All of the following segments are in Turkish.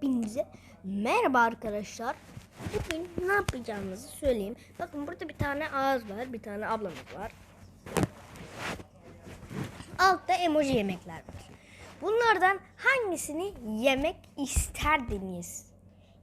Hepinize merhaba arkadaşlar. Bugün ne yapacağımızı söyleyeyim. Bakın burada bir tane ağız var, bir tane ablamız var. Altta emoji yemekler var. Bunlardan hangisini yemek isterdiniz?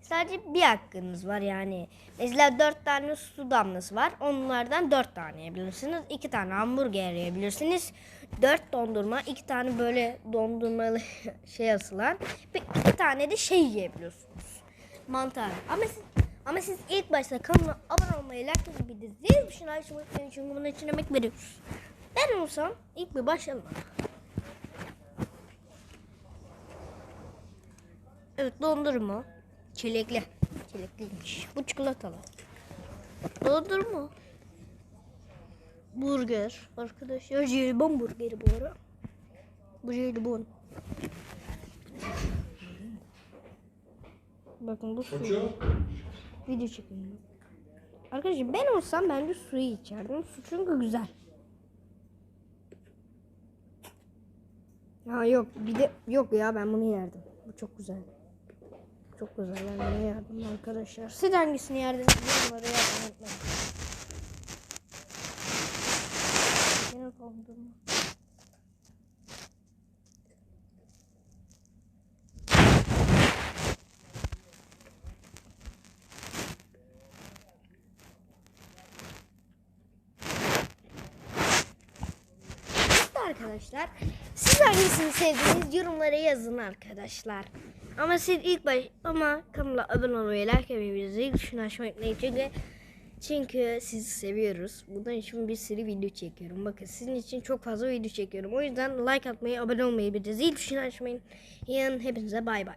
Sadece bir hakkınız var yani. Mesela dört tane su damlası var. Onlardan dört tane yiyebilirsiniz. İki tane hamburger yiyebilirsiniz. Dört dondurma, iki tane böyle dondurmalı şey asılan. Ve iki tane de şey yiyebiliyorsunuz. Mantar. Ama siz, ama siz ilk başta kanala abone olmayı, like atmayı, bir de zil tuşuna açmayı unutmayın. Çünkü bunun için emek veriyoruz. Ben olsam ilk bir başlayalım. Evet dondurma. Çilekli. Çilekliymiş. Bu çikolatalı. Dondurma. Burger. Arkadaşlar jelibon burgeri bu ara. Bu jelibon. Bakın bu su. Video çekiyorum. Arkadaşlar ben olsam bence suyu içerdim. Su çünkü güzel. Ha yok bir de yok ya ben bunu yerdim. Bu çok güzel. Çok güzel ben bunu yerdim arkadaşlar. Siz hangisini yerdiniz? Yorumlara yazmayı unutmayın. Yine. İşte arkadaşlar siz hangisini sevdiğiniz yorumlara yazın arkadaşlar. Ama siz ilk baş ama kanala abone olmayı, like etmeyi, zil tuşunu açmayı. Çünkü, çünkü sizi seviyoruz. Bundan için bir sürü video çekiyorum. Bakın sizin için çok fazla video çekiyorum. O yüzden like atmayı, abone olmayı, bir de zil açmayın. Yarın hepinize bay bay.